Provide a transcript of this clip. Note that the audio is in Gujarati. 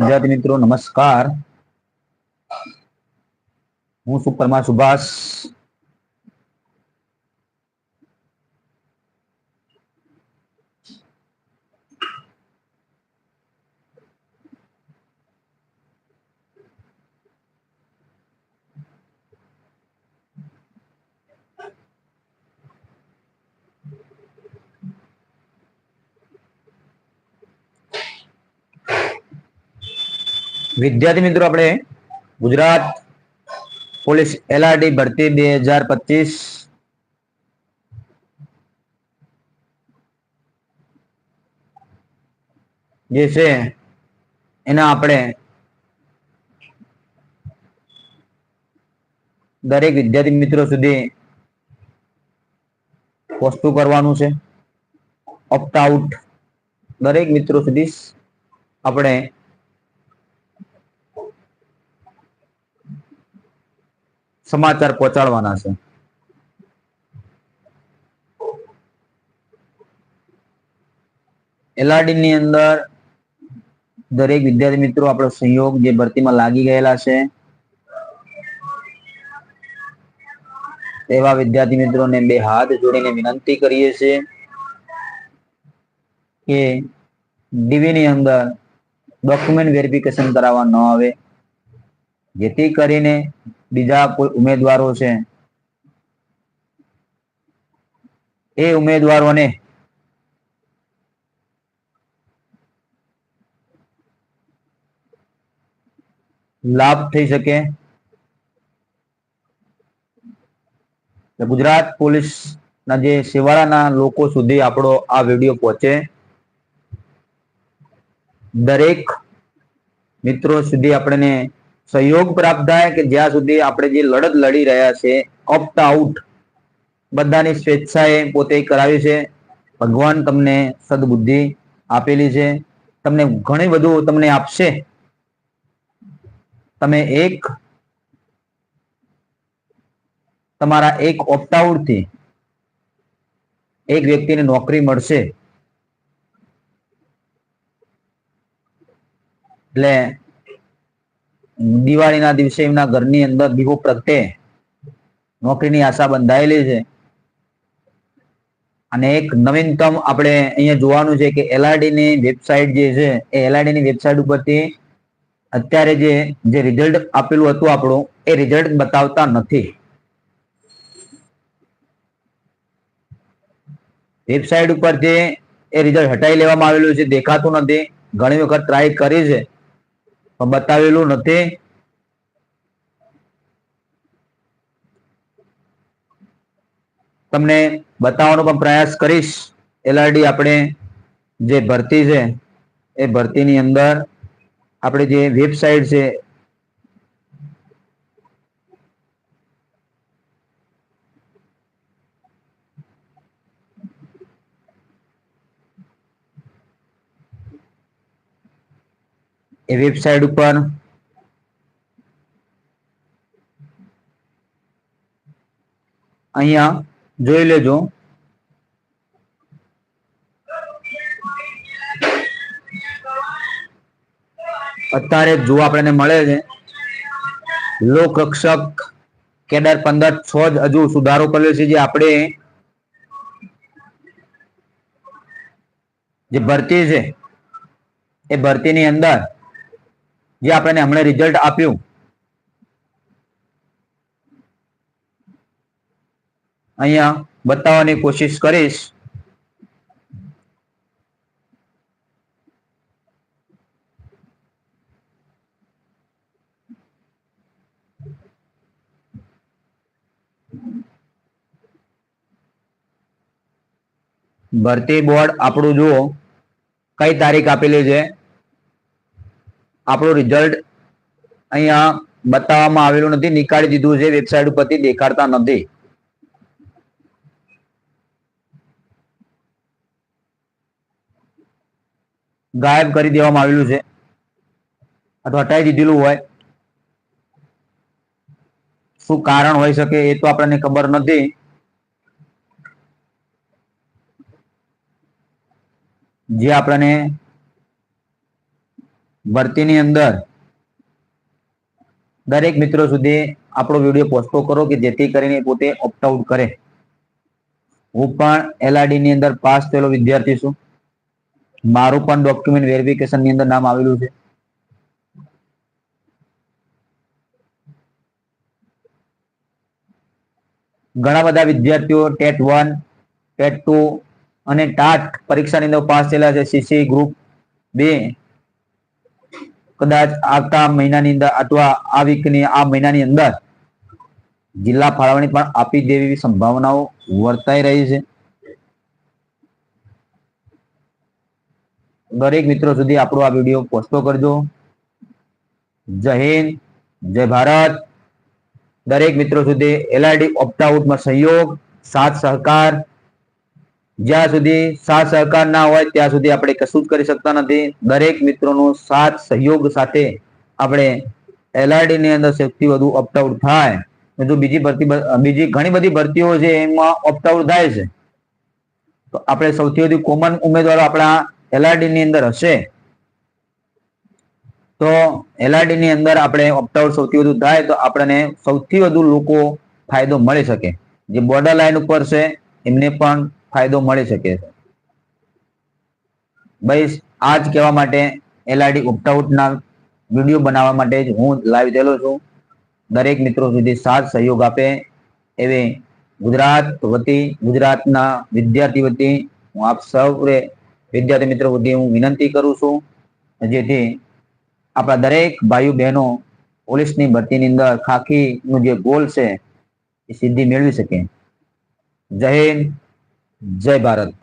વિદ્યાર્થી મિત્રો નમસ્કાર. હું સુપરમાં સુભાષ. વિદ્યાર્થી મિત્રો, આપણે ગુજરાત પોલીસ એલઆરડી ભરતી બે હજાર પચીસ જે છે, એના આપણે દરેક વિદ્યાર્થી મિત્રો સુધી વસ્તુ કરવાનું છે. ઓપ્ટ આઉટ દરેક મિત્રો સુધી આપણે સમાચાર પહોંચાડવાના છે. એલઆરડી ની અંદર દરેક વિદ્યાર્થી મિત્રો આપણો સહયોગ જે ભરતીમાં લાગી ગયેલા છે. એવા વિદ્યાર્થી મિત્રોને બે હાથ જોડીને વિનંતી કરીએ છીએ કે ડીવી ની અંદર ડોક્યુમેન્ટ વેરિફિકેશન કરાવવા ન આવે. જેથી કરીને બીજા કોઈ ઉમેદવારો છે, એ ઉમેદવારોને લાભ થઈ શકે. ગુજરાત પોલીસ ના જે સેવાળાના લોકો સુધી આપણો આ વીડિયો પહોંચે. દરેક મિત્રો સુધી આપણને સહયોગ પ્રાપ્ત થાય કે જ્યાં સુધી આપણે જે લડત લડી રહ્યા છે ઓપ્ટ આઉટ બધાની સ્વેચ્છાએ પોતે કરાવી છે. ભગવાન તમને સદબુદ્ધિ આપેલી છે. તમને ઘણી બધું તમને આપશે. તમે એક, તમારા એક ઓપ્ટ આઉટથી એક વ્યક્તિને નોકરી મળશે. એટલે દિવાળીના દિવસે એમના ઘરની અંદર દીવો પ્રગટે. નોકરીની આશા બંધાયેલી છે. અને એક નવીનતમ આપણે અહીંયા જોવાનું છે કે એલઆરડીની વેબસાઇટ જે છે, એ એલઆરડીની વેબસાઇટ ઉપરથી અત્યારે જે જે રિઝલ્ટ આપેલું હતું આપણું, એ રિઝલ્ટ બતાવતા નથી. વેબસાઇટ ઉપરથી એ રિઝલ્ટ હટાવી લેવામાં આવેલું છે, દેખાતું નથી. ઘણી વખત ટ્રાય કરી છે. બતાવેલું નથી. તમને બતાવવાનો પણ પ્રયાસ કરીશ. એલઆરડી આપણે જે ભરતી છે, એ ભરતીની અંદર આપણે જે વેબસાઇટ છે એ વેબસાઇટ ઉપર. અહીંયા જોઈ લેજો. અત્યારે જોવા આપણને મળે છે, લોકરક્ષક કેડર પંદર છ જ હજુ સુધારો કર્યો છે, જે આપણે જે ભરતી છે, એ ભરતીની અંદર જે આપણને હમણાં રિઝલ્ટ આપ્યું. અહીંયા બતાવવાની કોશિશ કરીશ. ભરતી બોર્ડ આપણું જુઓ. કઈ તારીખ આપેલી છે? આપણું રિઝલ્ટ અહીંયા બતાવવામાં આવેલું નથી. નીકાળી દીધું છે. વેબસાઇટ ઉપરથી દેખાડતા નથી. ગાયબ કરી દેવામાં આવેલું છે. અથવા હટાવી દીધેલું હોય. શું કારણ હોઈ શકે એ તો આપણને ખબર નથી. જે આપણને ભરતીની અંદર દરેક મિત્રો સુધી આપણો વીડિયો પોસ્ટો કરો કે જેથી કરીને પોતે ઓપ્ટ આઉટ કરે. હું પણ એલઆરડી ની અંદર પાસ થયેલો વિદ્યાર્થી છું. મારું પણ ડોક્યુમેન્ટ વેરિફિકેશનની અંદર નામ આવેલું છે. ઘણા બધા વિદ્યાર્થીઓ ટેટ વન, ટેટ ટુ અને ટાટ પરીક્ષાની અંદર પાસ થયેલા છે. સીસી ગ્રુપ બે કદાચ આવતા મહિનાની અંદર અથવા આ વીકની આ મહિનાની અંદર જિલ્લા ફાળવણી પણ આપી દેવી સંભાવનાઓ વર્તાઈ રહી છે. દરેક મિત્રો સુધી આપણો આ વીડિયો પોસ્ટો કરજો. જય હિન્દ, જય ભારત. દરેક મિત્રો સુધી એલઆરડી ઓપ્ટ આઉટમાં સહયોગ, સાથ સહકાર. જ્યાં સુધી સાથ સહકાર ના હોય, ત્યાં સુધી આપણે કશું જ કરી શકતા નથી. દરેક મિત્રોનો સાથ, સહયોગ સાથે આપણે એલઆરડી ની અંદર સૌથી વધુ ઓપ્ટઆઉટ થાય. જો બીજી ભરતી બીજી ઘણી બધી ભરતીઓ છે, એમાં ઓપ્ટઆઉટ થાય છે. તો આપણે સૌથી વધુ કોમન ઉમેદવારો આપણા એલઆરડી ની અંદર હશે. તો એલઆરડી ની અંદર આપણે ઓપ્ટઆઉટ સૌથી વધુ થાય, તો આપણને સૌથી વધુ લોકો ફાયદો મળી શકે. જે બોર્ડર લાઈન ઉપર છે, એમને પણ ફાયદો મળી શકે છે. ભાઈ આ જ કહેવા માટે એલઆઈડી ઓપ્ટ આઉટના વીડિયો બનાવવા માટે જ હું લાઈવ થયેલો છું. દરેક મિત્રો સુધી સાથ સહયોગ આપે એવી ગુજરાત વતી, ગુજરાતના વિદ્યાર્થી વતી હું આપ સૌરે વિદ્યાર્થી મિત્રો સુધી હું વિનંતી કરું છું જેથી આપણા દરેક ભાઈઓ બહેનો પોલીસની ભરતીની અંદર ખાખીનું જે ગોલ છે એ સિદ્ધિ મેળવી શકે. જય હિન્દ. જય ભારત.